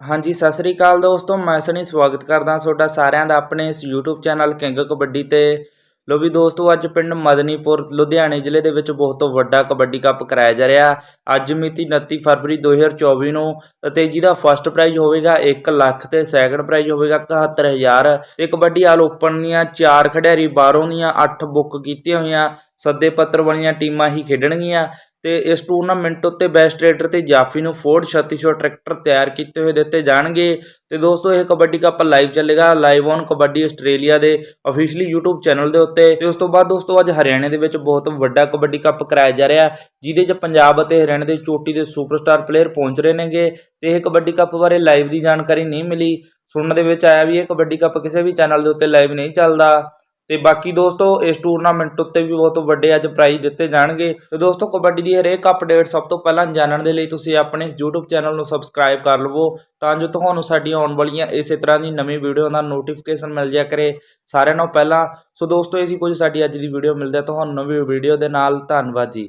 ਹਾਂਜੀ, ਸਤਿ ਸ੍ਰੀ ਅਕਾਲ ਦੋਸਤੋ, ਮੈਂ ਸਣੀ ਸਵਾਗਤ ਕਰਦਾ ਤੁਹਾਡਾ ਸਾਰਿਆਂ ਦਾ ਆਪਣੇ ਇਸ YouTube ਚੈਨਲ ਕਿੰਗ ਕਬੱਡੀ ਤੇ। ਲੋ ਵੀ ਦੋਸਤੋ, ਅੱਜ ਪਿੰਡ ਮਦਨੀਪੁਰ, ਲੁਧਿਆਣੇ ਜ਼ਿਲ੍ਹੇ ਦੇ ਵਿੱਚ ਬਹੁਤ ਵੱਡਾ ਕਬੱਡੀ ਕੱਪ ਕਰਾਇਆ ਜਾ ਰਿਹਾ। ਅੱਜ ਮਿਤੀ 29 ਫਰਵਰੀ 2024 ਨੂੰ ਅਤੇ ਜਿਹਦਾ ਫਸਟ ਪ੍ਰਾਈਜ਼ ਹੋਵੇਗਾ 1 ਲੱਖ ਤੇ ਸੈਕੰਡ ਪ੍ਰਾਈਜ਼ ਹੋਵੇਗਾ 71000 ਤੇ ਕਬੱਡੀ ਆਲ ਓਪਨ ਦੀਆਂ ਚਾਰ ਖਿਡਾਰੀ ਬਾਹਰੋਂ ਦੀਆਂ 8 ਬੁੱਕ ਕੀਤੀਆਂ ਹੋਈਆਂ ਸੱਦੇ ਪੱਤਰ ਵਾਲੀਆਂ ਟੀਮਾਂ ਹੀ ਖੇਡਣਗੀਆਂ ਤੇ ਇਸ ਟੂਰਨਾਮੈਂਟ ਉੱਤੇ ਬੈਸਟ ਰੇਡਰ ਤੇ ਜਾਫੀ ਨੂੰ ਫੋਰਡ 3600 ਟਰੈਕਟਰ ਤਿਆਰ ਕੀਤੇ ਹੋਏ ਦਿੱਤੇ ਜਾਣਗੇ। ਤੇ ਦੋਸਤੋ, ਇਹ ਕਬੱਡੀ ਕੱਪ ਲਾਈਵ ਚੱਲੇਗਾ ਲਾਈਵ ਔਨ ਕਬੱਡੀ ਆਸਟ੍ਰੇਲੀਆ ਦੇ ਅਫੀਸ਼ੀਅਲੀ YouTube ਚੈਨਲ ਦੇ ਉੱਤੇ। ਤੇ ਉਸ ਤੋਂ ਬਾਅਦ ਦੋਸਤੋ, ਅੱਜ ਹਰਿਆਣੇ ਦੇ ਵਿੱਚ ਬਹੁਤ ਵੱਡਾ ਕਬੱਡੀ ਕੱਪ ਕਰਾਇਆ ਜਾ ਰਿਹਾ, ਜਿਹਦੇ 'ਚ ਪੰਜਾਬ ਅਤੇ ਹਰਿਆਣੇ ਦੇ ਚੋਟੀ ਦੇ ਸੁਪਰਸਟਾਰ ਪਲੇਅਰ ਪਹੁੰਚ ਰਹੇ ਨੇਗੇ। ਤੇ ਇਹ ਕਬੱਡੀ ਕੱਪ ਬਾਰੇ ਲਾਈਵ ਦੀ ਜਾਣਕਾਰੀ ਨਹੀਂ ਮਿਲੀ। ਸੁਣਨ ਦੇ ਵਿੱਚ ਆਇਆ ਵੀ ਇਹ ਕਬੱਡੀ ਕੱਪ ਕਿਸੇ ਵੀ ਚੈਨਲ ਦੇ ਉੱਤੇ ਲਾਈਵ ਨਹੀਂ ਚੱਲਦਾ। ਤੇ ਬਾਕੀ ਦੋਸਤੋ, ਇਸ ਟੂਰਨਾਮੈਂਟ ਉੱਤੇ ਵੀ ਬਹੁਤ ਵੱਡੇ ਅੱਜ ਪ੍ਰਾਈਜ਼ ਦਿੱਤੇ ਜਾਣਗੇ। ਤੇ ਦੋਸਤੋ, ਕਬੱਡੀ ਦੀ ਹਰੇਕ ਅਪਡੇਟ ਸਭ ਤੋਂ ਪਹਿਲਾਂ ਜਾਣਨ ਦੇ ਲਈ ਤੁਸੀਂ ਆਪਣੇ ਇਸ YouTube ਚੈਨਲ ਨੂੰ ਸਬਸਕ੍ਰਾਈਬ ਕਰ ਲਵੋ, ਤਾਂ ਜੋ ਤੁਹਾਨੂੰ ਸਾਡੀਆਂ ਆਉਣ ਵਾਲੀਆਂ ਇਸੇ ਤਰ੍ਹਾਂ ਦੀ ਨਵੀਂ ਵੀਡੀਓ ਦਾ ਨੋਟੀਫਿਕੇਸ਼ਨ ਮਿਲ ਜਾ ਕਰੇ ਸਾਰਿਆਂ ਨਾਲੋਂ ਪਹਿਲਾਂ। ਸੋ ਦੋਸਤੋ, ਇਹ ਸੀ ਕੁਝ ਸਾਡੀ ਅੱਜ ਦੀ ਵੀਡੀਓ ਮਿਲਦਾ ਤੁਹਾਨੂੰ ਨਵੀਂ ਵੀਡੀਓ ਦੇ ਨਾਲ। ਧੰਨਵਾਦ ਜੀ।